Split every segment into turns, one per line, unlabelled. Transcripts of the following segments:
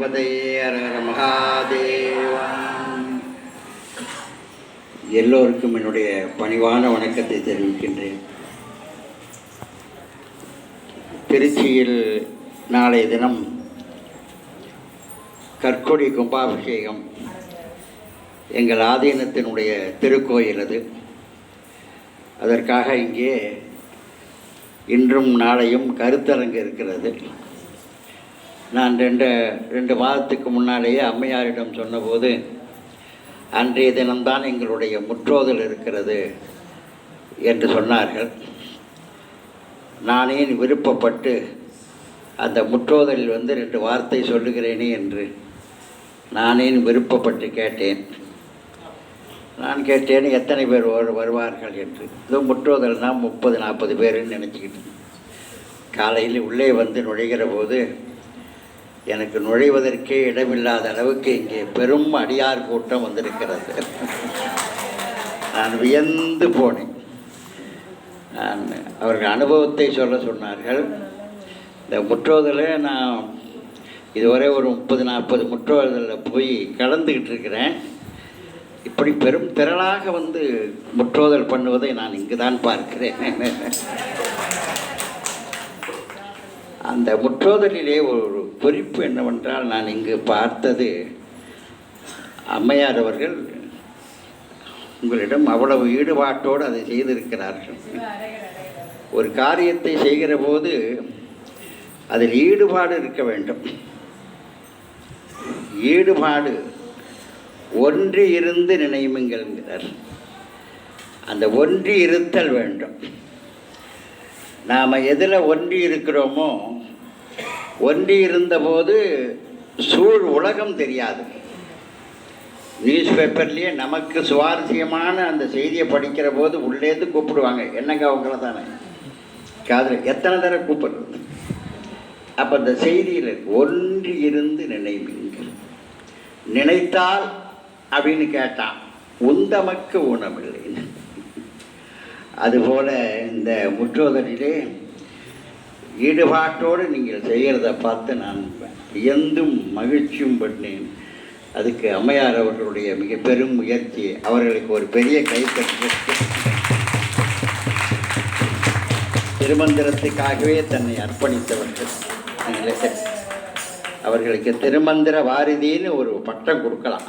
பதையர எல்லோருக்கும் என்னுடைய பணிவான வணக்கத்தை தெரிவிக்கின்றேன். திருச்சியில் நாளைய தினம் கற்கொடி கும்பாபிஷேகம் எங்கள் ஆதீனத்தினுடைய திருக்கோயில் அது. அதற்காக இங்கே இன்றும் நாளையும் கருத்தரங்கு இருக்கிறது. நான் ரெண்டு ரெண்டு மாதத்துக்கு முன்னாலேயே அம்மையாரிடம் சொன்னபோது அன்றைய தினம்தான் எங்களுடைய முற்றோதல் இருக்கிறது என்று சொன்னார்கள். நானே விருப்பப்பட்டு அந்த முற்றோதலில் வந்து ரெண்டு வார்த்தை சொல்லுகிறேனே என்று நானே விருப்பப்பட்டு கேட்டேன். நான் கேட்டேன் எத்தனை பேர் வரு வருவார்கள் என்று. இதோ முற்றோதல்னால் முப்பது நாற்பது பேருன்னு நினச்சிக்கிட்டு. காலையில் உள்ளே வந்து நுழைகிற போது எனக்கு நுழைவதற்கே இடமில்லாத அளவுக்கு இங்கே பெரும் அடியார் கூட்டம் வந்திருக்கிறது. நான் வியந்து போனேன். நான் அவர்கள் அனுபவத்தை சொல்ல சொன்னார்கள். இந்த முற்றோதலில் நான் இதுவரை ஒரு முப்பது நாற்பது முற்றோதலில் போய் கலந்துக்கிட்டு இருக்கிறேன். இப்படி பெரும் திரளாக வந்து முற்றோதல் பண்ணுவதை நான் இங்கு தான் பார்க்கிறேன். அந்த முற்றோதலிலே ஒரு குறிப்பு என்னவென்றால் நான் இங்கு பார்த்தது அம்மையார் அவர்கள் உங்களிடம் அவ்வளவு ஈடுபாட்டோடு அதை செய்திருக்கிறார்கள். ஒரு காரியத்தை செய்கிற போது அதில் ஈடுபாடு இருக்க வேண்டும். ஈடுபாடு ஒன்றி இருந்து நினைவுங்கிறார் அந்த ஒன்றி இருத்தல் வேண்டும். நாம் எதில் ஒன்றி இருக்கிறோமோ ஒன்றி இருந்தபோது சூழ் உலகம் தெரியாது. நியூஸ் பேப்பர்லேயே நமக்கு சுவாரஸ்யமான அந்த செய்தியை படிக்கிற போது உள்ளேருந்து கூப்பிடுவாங்க. என்னங்க அவங்கள தானே? காதில் எத்தனை தடவை கூப்பிடுறது? அப்போ அந்த செய்தியில் ஒன்றி இருந்து நினைவுங்கள் நினைத்தால் அப்படின்னு கேட்டான். உந்தமக்கு உணவில்லைன்னு அதுபோல் இந்த முற்றோதரிலே ஈடுபாட்டோடு நீங்கள் செய்கிறத பார்த்து நான் வியந்தும் மகிழ்ச்சியும் பண்ணேன் அதுக்கு அம்மையார் அவர்களுடைய மிக பெரும் முயற்சி அவர்களுக்கு ஒரு பெரிய கைப்பற்றி திருமந்திரத்துக்காகவே தன்னை அர்ப்பணித்தவர்கள். அவர்களுக்கு திருமந்திர வாரிதின்னு ஒரு பட்டம் கொடுக்கலாம்.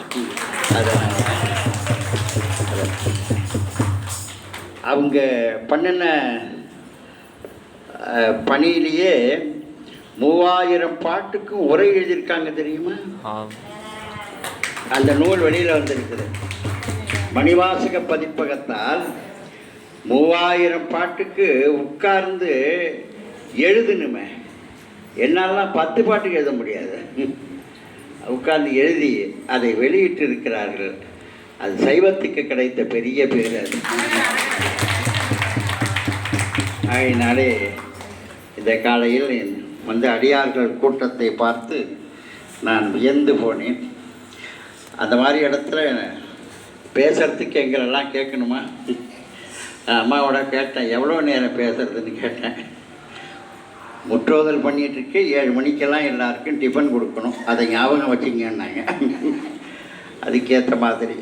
அதை அவங்க பண்ணின பணியிலேயே மூவாயிரம் பாட்டுக்கு உரை எழுதியிருக்காங்க தெரியுமா? அந்த நூல் வெளியில் வந்திருக்குது. மணிவாசக பதிப்பகத்தால் மூவாயிரம் பாட்டுக்கு உட்கார்ந்து எழுதணுமே என்னாலாம் பத்து பாட்டுக்கு எழுத முடியாது. உட்கார்ந்து எழுதி அதை வெளியிட்டு இருக்கிறார்கள் அது சைவத்துக்கு கிடைத்த பெரிய பேர் அது ஆகையினாலே இந்த காலையில் வந்து அடியார்கள் கூட்டத்தை பார்த்து நான் வியந்து போனேன். அந்த மாதிரி இடத்துல பேசுகிறதுக்கு எங்களெல்லாம் கேட்கணுமா? நான் அம்மாவோட கேட்டேன் எவ்வளோ நேரம் பேசுறதுன்னு கேட்டேன். முற்றோதல் பண்ணிகிட்ருக்கு ஏழு மணிக்கெல்லாம் எல்லாருக்கும் டிஃபன் கொடுக்கணும். அதை ஞாபகம் வச்சுங்கன்னாங்க. அதுக்கேற்ற மாதிரி.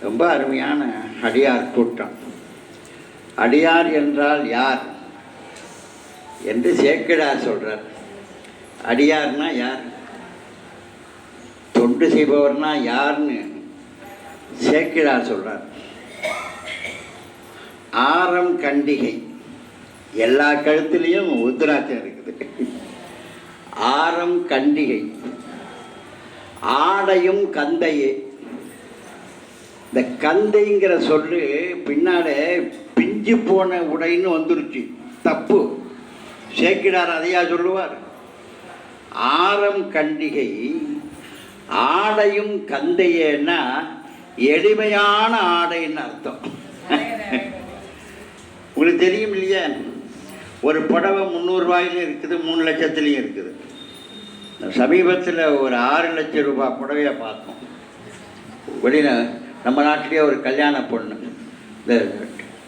ரொம்ப அருமையான அடியார் கூட்டம். அடியார் என்றால் யார்? என்று சேக்கிடார் சொல்கிறார் அடியார்னா யார்? தொண்டு செய்பவர்னா யார்னு சேக்கிடார் சொல்கிறார் ஆரம் கண்டிகை. எல்லா கழுத்துலேயும் உத்ராட்சம் இருக்குது. ஆரம் கண்டிகை. ஆடையும் கந்தையே. இந்த கந்தைங்கிற சொல்லு பின்னால பிஞ்சு போன உடைன்னு வந்துருச்சு. தப்பு. சேக்கிடார் அதையா சொல்லுவார்? ஆரம் கண்டிகை ஆடையும் கந்தையேன்னா எளிமையான ஆடைன்னு அர்த்தம். உங்களுக்கு தெரியும் இல்லையா? ஒரு புடவை முந்நூறுரூவாயிலும் இருக்குது மூணு லட்சத்துலேயும் இருக்குது. சமீபத்தில் ஒரு ஆறு லட்சம் ரூபாய் புடவையை பார்த்தோம். வெளியில் நம்ம நாட்டிலேயே ஒரு கல்யாண பொண்ணு இந்த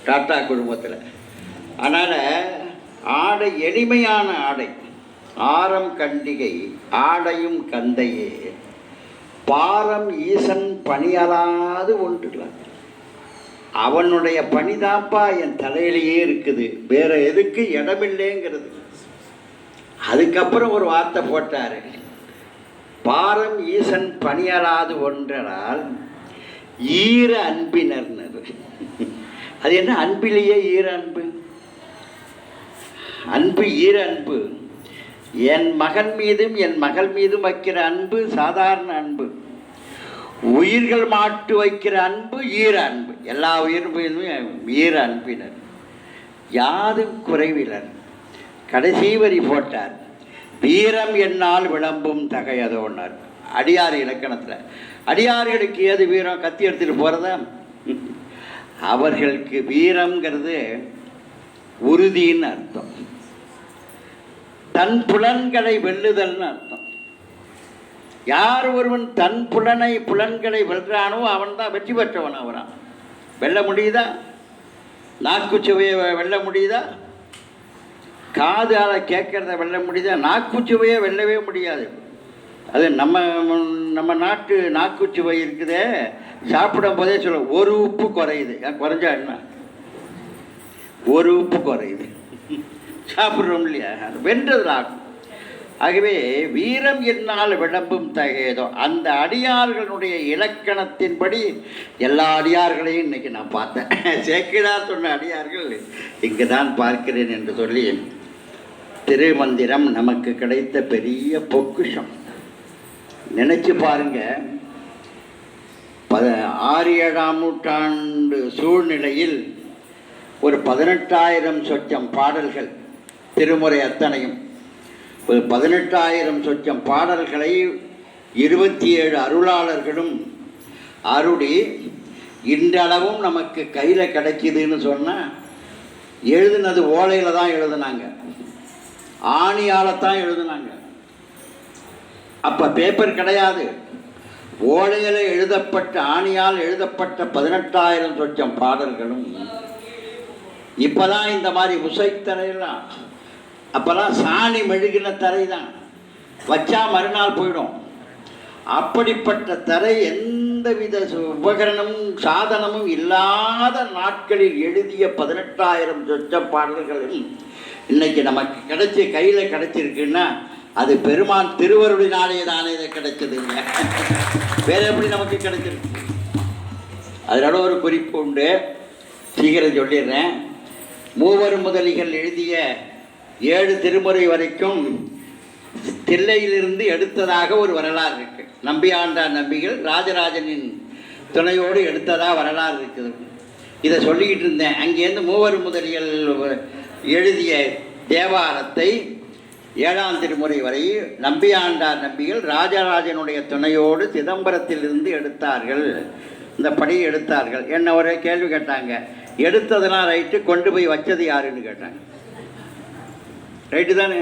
டாட்டா குடும்பத்தில். அதனால் ஆடை எளிமையான ஆடை. ஆரம் கண்டிகை ஆடையும் கந்தையே. பாரம் ஈசன் பணியலாது ஒன்றுலாம் அவனுடைய பணிதாப்பா என் தலையிலேயே இருக்குது. வேற எதுக்கு இடமில்லைங்கிறது. அதுக்கப்புறம் ஒரு வார்த்தை போட்டாரு. பாரம் ஈசன் பணியலாது ஒன்றனால் ஈர அன்பினர்னது. அது என்ன? அன்பிலேயே ஈர அன்பு? அன்பு ஈர அன்பு. என் மகன் மீதும் என் மகள் மீதும் வைக்கிற அன்பு சாதாரண அன்பு. உயிர்கள் மாட்டு வைக்கிற அன்பு ஈர அன்பு. எல்லா உயிர் மீதும் ஈர அன்பினர். யாதும் குறைவிலர். கடைசி வரி போட்டார். வீரம் என்னால் விளம்பும் தகையதோன்னார் அடியார் இலக்கணத்தில். அடியார்களுக்கு ஏது வீரம்? கத்தி எடுத்துகிட்டு போகிறதா அவர்களுக்கு வீரம்ங்கிறது உறுதின்னு அர்த்தம். தன் புலன்களை வெல்லுதல்னு அர்த்தம். யார் ஒருவன் தன் புலனை புலன்களை வெல்றானோ அவன் தான் வெற்றி பெற்றவன் அவரான். வெல்ல முடியுதா? நாக்குச்சுவையை வெல்ல முடியுதா? காதால் கேட்குறத வெல்ல முடியுதா? நாக்குச்சுவையை வெல்லவே முடியாது. அது நம்ம நம்ம நாட்டு நாக்குச்சுவை இருக்குதே. சாப்பிடும் போதே சொல்ல ஒரு உப்பு குறையுது. குறைஞ்சா என்ன? ஒரு உப்பு குறையுது. சாப்பிட்றோம் இல்லையா? அது ஆகவே வீரம் என்னால் விளம்பும் தகையதோ அந்த அடியார்களுடைய இலக்கணத்தின்படி எல்லா அடியார்களையும் இன்னைக்கு நான் பார்த்தேன். சேக்கிடார் சொன்ன அடியார்கள் இங்கு தான் பார்க்கிறேன் என்று சொல்லி திருமந்திரம் நமக்கு கிடைத்த பெரிய பொக்குஷம். நினச்சி பாருங்க பத ஆறு ஏழாம் நூற்றாண்டு சூழ்நிலையில் ஒரு பதினெட்டாயிரம் சொச்சம் பாடல்கள் திருமுறை அத்தனையும். ஒரு பதினெட்டாயிரம் சொச்சம் பாடல்களை இருபத்தி ஏழு அருளாளர்களும் அருளி இன்றளவும் நமக்கு கையில் கிடைக்கிதுன்னு சொன்னால் எழுதுனது ஓலையில் தான் எழுதுனாங்க. ஆணியால் தான் எழுதுனாங்க. அப்போ பேப்பர் கிடையாது. ஓலையில் எழுதப்பட்ட ஆணியால் எழுதப்பட்ட பதினெட்டாயிரம் சொச்சம் பாடல்களும் இப்போதான் இந்த மாதிரி உசைத்தரையெல்லாம் அப்போல்லாம் சாணி மெழுகின தரை தான் வச்சா மறுநாள் போயிடும். அப்படிப்பட்ட தரை எந்தவித சு- உபகரணமும் சாதனமும் இல்லாத நாட்களில் எழுதிய பதினெட்டாயிரம் சொச்ச பாடல்களும் இன்னைக்கு நமக்கு கிடைச்சி கையில் கிடைச்சிருக்குன்னா அது பெருமான் திருவருளினாலே தானே இதை கிடைச்சதுங்க வேற எப்படி நமக்கு கிடைச்சிருக்கு? அதோட ஒரு குறிப்பு உண்டு. சீக்கிரம் சொல்லிடுறேன். மூவர் முதலிகள் எழுதிய ஏழு திருமுறை வரைக்கும் தில்லையிலிருந்து எடுத்ததாக ஒரு வரலாறு இருக்கு. நம்பியாண்டார் நம்பிகள் ராஜராஜனின் துணையோடு எடுத்ததாக வரலாறு இருக்குது. இதை சொல்லிக்கிட்டு இருந்தேன். அங்கேருந்து மூவர் முதலிகள் எழுதிய தேவாரத்தை ஏழாம் திருமுறை வரை நம்பியாண்டார் நம்பிகள் ராஜராஜனுடைய துணையோடு சிதம்பரத்திலிருந்து எடுத்தார்கள். இந்த படி எடுத்தார்கள். என்ன ஒரு கேள்வி கேட்டாங்க. எடுத்ததெல்லாம் ரைட்டு கொண்டு போய் வச்சது யாருன்னு கேட்டாங்க. ரைட்டு தானே?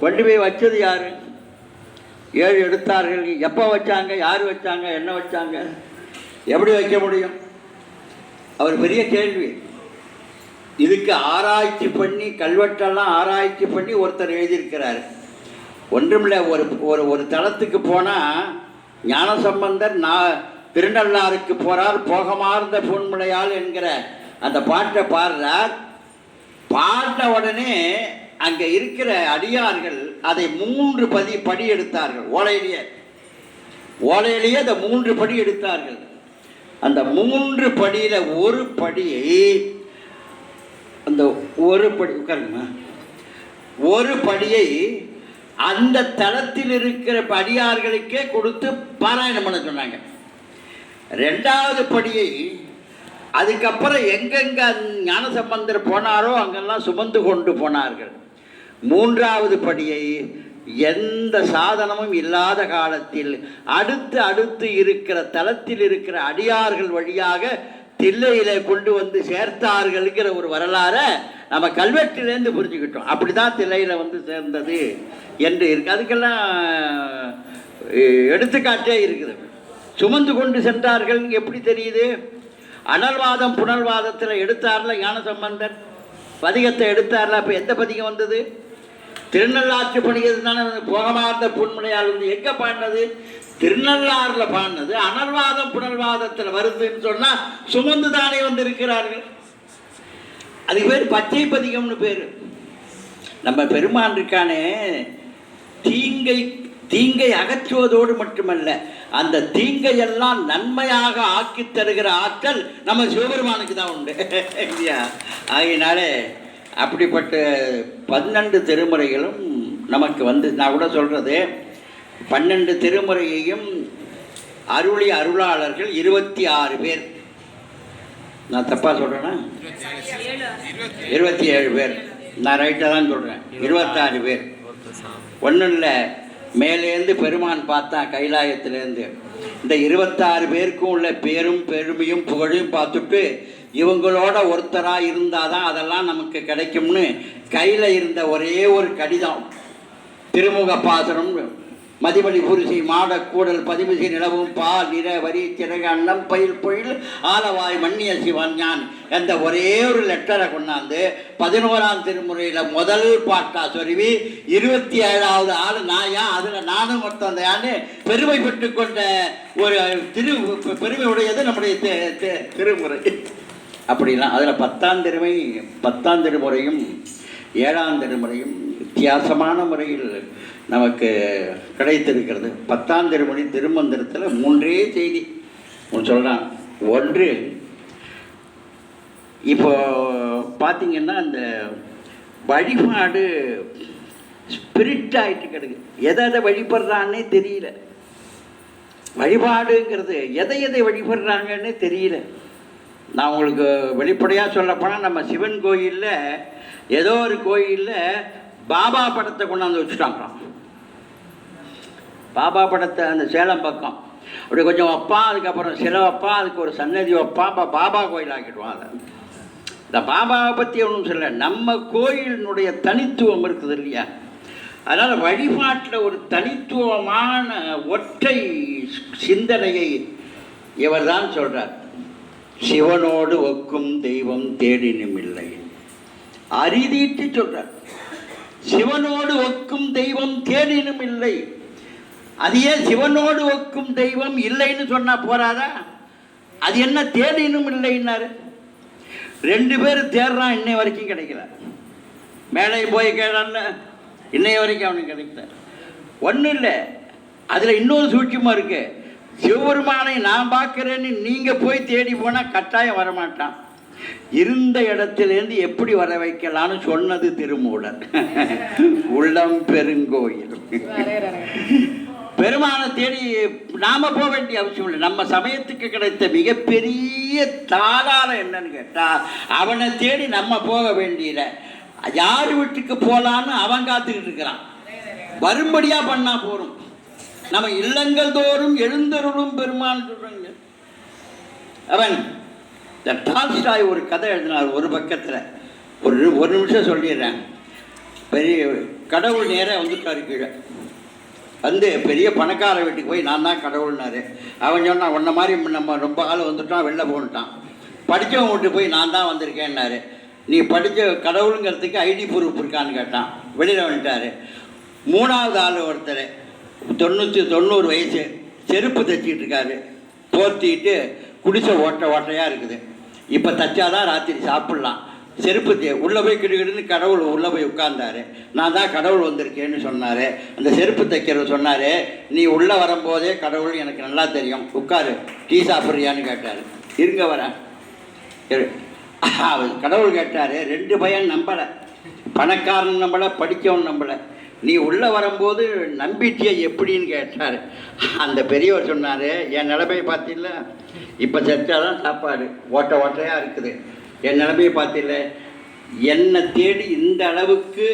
கொண்டு போய் வச்சது யார்? ஏழு எடுத்தார்கள். எப்போ வச்சாங்க? யார் வச்சாங்க? என்ன வச்சாங்க? எப்படி வைக்க முடியும்? அவர் பெரிய கேள்வி. இதுக்கு ஆராய்ச்சி பண்ணி கல்வெட்டெல்லாம் ஆராய்ச்சி பண்ணி ஒருத்தர் எழுதியிருக்கிறார். ஒன்றுமில்ல ஒரு ஒரு ஒரு தளத்துக்கு போனால் ஞானசம்பந்தர் நான் திருநள்ளாருக்கு போகிறார் போகமார்ந்த பொன்முளையால் என்கிற அந்த பாட்டை பாடுறார். பாடின உடனே அங்கே இருக்கிற அடியார்கள் அதை மூன்று பதி படி எடுத்தார்கள். ஓலையிலேயே. ஓலையிலேயே அந்த மூன்று படி எடுத்தார்கள். அந்த மூன்று படியில் ஒரு படியை அந்த ஒரு படி உட்காருங்கம்மா ஒரு படியை அந்த தளத்தில் இருக்கிற அடியார்களுக்கே கொடுத்து பாராயணம் பண்ண சொன்னாங்க. ரெண்டாவது படியை அதுக்கப்புறம் எங்கெங்க ஞானசம்பந்தர் போனாரோ அங்கெல்லாம் சுமந்து கொண்டு போனார்கள். மூன்றாவது படியை எந்த சாதனமும் இல்லாத காலத்தில் அடுத்து அடுத்து இருக்கிற தளத்தில் இருக்கிற அடியார்கள் வழியாக தில்லையில கொண்டு வந்து சேர்த்தார்கள்ங்கிற ஒரு வரலாறை நம்ம கல்வெட்டிலேருந்து புரிஞ்சுக்கிட்டோம். அப்படி தான் தில்லையில் வந்து சேர்ந்தது என்று இருக்கு. அதுக்கெல்லாம் எடுத்துக்காட்டே இருக்குது. சுமந்து கொண்டு சென்றார்கள். எப்படி தெரியுது? அனல்வாதம் புனல்வாதத்தில் எடுத்தார்ல ஞான சம்பந்தன் பதிகத்தை எடுத்தார்ல அப்போ எந்த பதிகம் வந்தது? திருநள்ளாற்று பணிகள் தானே போகமார்ந்த புன்முனையால் வந்து எங்கே பாடினது? திருநள்ளாறில் பாடினது. அனல்வாதம் புனல்வாதத்தில் வருதுன்னு சொன்னால் சுமந்து தானே வந்து இருக்கிறார்கள் அதுக்கு பேர் பச்சை பதிகம்னு பேர். நம்ம பெருமான் இருக்கானே தீங்கை தீங்கை அகற்றுவதோடு மட்டுமல்ல அந்த தீங்கை எல்லாம் நன்மையாக ஆக்கி தருகிற ஆற்றல் நம்ம சிவபெருமானுக்கு தான் உண்டு. இல்லையா? ஆகினாலே அப்படிப்பட்ட பன்னெண்டு திருமுறைகளும் நமக்கு வந்து நான் கூட சொல்கிறது பன்னெண்டு திருமுறையையும் அருளி அருளாளர்கள் இருபத்தி ஆறு பேர். நான் தப்பாக சொல்கிறேன்னா இருபத்தி ஏழு பேர். நான் ரைட்டாக தான் சொல்கிறேன் இருபத்தாறு பேர். ஒன்றும் இல்லை. மேலேருந்து பெருமான் பார்த்தா கைலாயத்திலேருந்து இந்த இருபத்தாறு பேருக்கும் உள்ள பேரும் பெருமையும் புகழையும் பார்த்துட்டு இவங்களோட ஒருத்தராக இருந்தால் தான் அதெல்லாம் நமக்கு கிடைக்கும்னு கையில் இருந்த ஒரே ஒரு கடிதம். திருமுக பாசனம் மதிமணி குருசி மாடக்கூடல் கூடல் நிலவும் பால் நிற வரி திறக அன்னம் பயில் பொழில் ஆலவாய் மன்னிய சிவன் ஞான் என்ற ஒரே ஒரு லெட்டரை கொண்டாந்து பதினோராம் திருமுறையில் முதல் பாட்டா சொருவி இருபத்தி ஏழாவது ஆள் நாயா அதில் நானும் ஒருத்தன் யான்னு பெருமை பெற்று கொண்ட ஒரு திரு பெருமை உடையது நம்முடைய திருமுறை. அப்படிலாம் அதில் பத்தாம் திருமை பத்தாம் திருமுறையும் ஏழாம் திருமுறையும் வித்தியாசமான முறையில் நமக்கு கிடைத்திருக்கிறது. பத்தாம் திருமணி திருமந்திரத்தில் மூன்றே செய்தி ஒன்று சொல்கிறான் ஒன்று இப்போ பார்த்திங்கன்னா அந்த வழிபாடு ஸ்பிரிட் ஆகிட்டு கிடக்கு. எதை எதை வழிபடுறான்னே தெரியல. வழிபாடுங்கிறது எதை எதை வழிபடுறாங்கன்னு தெரியல. நான் உங்களுக்கு வெளிப்படையாக சொல்லப்போனால் நம்ம சிவன் கோயிலில் ஏதோ ஒரு கோயிலில் பாபா படத்தை கொண்டாந்து வச்சுட்டாங்க பாபா படத்தை அந்த சேலம் பக்கம். அப்படி கொஞ்சம் வைப்பான் அதுக்கப்புறம் சில வைப்பான் அதுக்கு ஒரு சன்னதி வைப்பான் பாபா கோயில் ஆக்கிடுவான் அதை. இந்த பாபாவை பற்றி ஒன்றும் சொல்ல நம்ம கோயிலினுடைய தனித்துவம் இருக்குது இல்லையா? அதனால் வழிபாட்டில் ஒரு தனித்துவமான ஒற்றை சிந்தனையை இவர் தான் சொல்கிறார் சிவனோடு ஒக்கும் தெய்வம் தேடினும் இல்லை. அரிதீட்டு சொல்கிறார் சிவனோடு ஒக்கும் தெய்வம் தேடினும் இல்லை. அது ஏன் சிவனோடு ஒக்கும் தெய்வம் இல்லைன்னு சொன்னா போறாதா? அது என்ன தேடினும் இல்லைன்னாரு? ரெண்டு பேர் தேடுறான் இன்னை வரைக்கும் கிடைக்கல. மேலே போய் கேட்டான்ல இன்னைய வரைக்கும் அவனுக்கு கிடைக்கல. ஒன்றும் இல்லை அதில் இன்னொரு சூட்சமாக இருக்கு. சிவபெருமானை நான் பார்க்குறேன்னு நீங்கள் போய் தேடி போனால் கட்டாயம் வரமாட்டான். இருந்த இடத்திலேருந்து எப்படி வர வைக்கலாம்னு சொன்னது திருமூலர். உள்ளம் பெருங்கோயில். பெருமானை தேடி நாம போக வேண்டிய அவசியம் இல்லை. நம்ம சமயத்துக்கு கிடைத்த மிகப்பெரிய தாராளம் என்னன்னு கேட்டா அவனை தேடி நம்ம போக வேண்டியல. யார் வீட்டுக்கு போலான்னு அவன் காத்துக்கிட்டு இருக்கிறான். வரும்படியா பண்ணா போறோம் நம்ம இல்லங்கள் தோறும் எழுந்தருளும் பெருமான் சொல்றாங்க. அவன் இந்த டால்ஸ்டாய் ஒரு கதை எழுதினார் ஒரு பக்கத்தில். ஒரு ஒரு நிமிஷம் சொல்லிடுறேன். பெரிய கடவுள் நேராக வந்துட்டார் கீழே. வந்து பெரிய பணக்கார வீட்டுக்கு போய் நான் தான் கடவுள்னாரு. அவன் சொன்னான் உன்ன மாதிரி நம்ம ரொம்ப ஆள் வந்துட்டான் வெளில போன்ட்டான் படித்தவன் வீட்டுக்கு போய் நான் தான் வந்திருக்கேன்னாரு. நீ படித்த கடவுளுங்கிறதுக்கு ஐடி ப்ரூஃப் இருக்கான்னு கேட்டான். வெளியில் வந்துட்டாரு. மூணாவது ஆள் ஒருத்தர் தொண்ணூற்றி தொண்ணூறு வயசு செருப்பு தைச்சிக்கிட்டு இருக்காரு. போர்த்திட்டு குடிசை ஓட்டை ஓட்டையாக இருக்குது. இப்போ தச்சாதான் ராத்திரி சாப்பிட்லாம். செருப்பு தே உள்ளே போய் கிடுகிடுன்னு கடவுள் உள்ளே போய் உட்கார்ந்தாரு. நான் தான் கடவுள் வந்திருக்கேன்னு சொன்னார். அந்த செருப்பு தைக்கிறவர் சொன்னார் நீ உள்ளே வரும்போதே கடவுள் எனக்கு நல்லா தெரியும். உட்காரு. டீ சாப்பிட்றியான்னு கேட்டார். இருங்க வரேன். அவர் கடவுள் கேட்டார் ரெண்டு பையன் நம்பலை. பணக்காரன் நம்பலை படித்தவன் நம்பலை. நீ உள்ளே வரும்போது நம்பிட்டிய எப்படின்னு கேட்டார். அந்த பெரியவர் சொன்னார் என் நிலைமையை பார்த்தில்ல இப்போ செத்தாதான் சாப்பாடு. ஓட்ட ஓட்டையாக இருக்குது. என் நிலைமையை பார்த்தில்ல. என்னை தேடி இந்த அளவுக்கு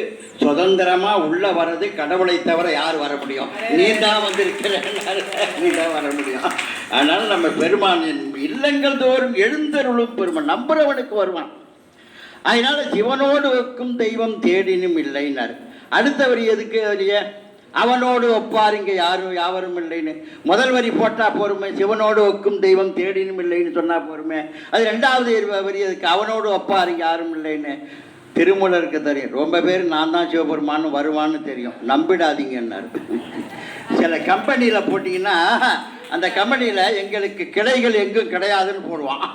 சுதந்திரமா உள்ள வர்றது கடவுளை தவிர யார் வர முடியும்? நீ தான் வந்திருக்கிற நீ தான் வர முடியும். அதனால நம்ம பெருமானின் இல்லங்கள் தோறும் எழுந்தருளும் பெருமான். நம்புறவனுக்கு வருவான். அதனால சிவனோடு வைக்கும் தெய்வம் தேடினும் இல்லைன்னார். அடுத்தவர் எதுக்கு வரிய அவனோடு ஒப்பாருங்க யாரும் யாவரும் இல்லைன்னு. முதல் வரி போட்டால் போருமே சிவனோடு ஒக்கும் தெய்வம் தேடினும் இல்லைன்னு சொன்னால் போருமே. அது ரெண்டாவது வரி அதுக்கு அவனோடு ஒப்பாருங்க யாரும் இல்லைன்னு. திருமூலருக்கு தெரியும். ரொம்ப பேர் நான் தான் சிவபெருமான்னு வருவான்னு தெரியும். நம்பிடாதீங்கன்னாரு சில கம்பெனியில் போட்டிங்கன்னா அந்த கம்பெனியில் எங்களுக்கு கிளைகள் எங்கும் கிடையாதுன்னு போடுவான்.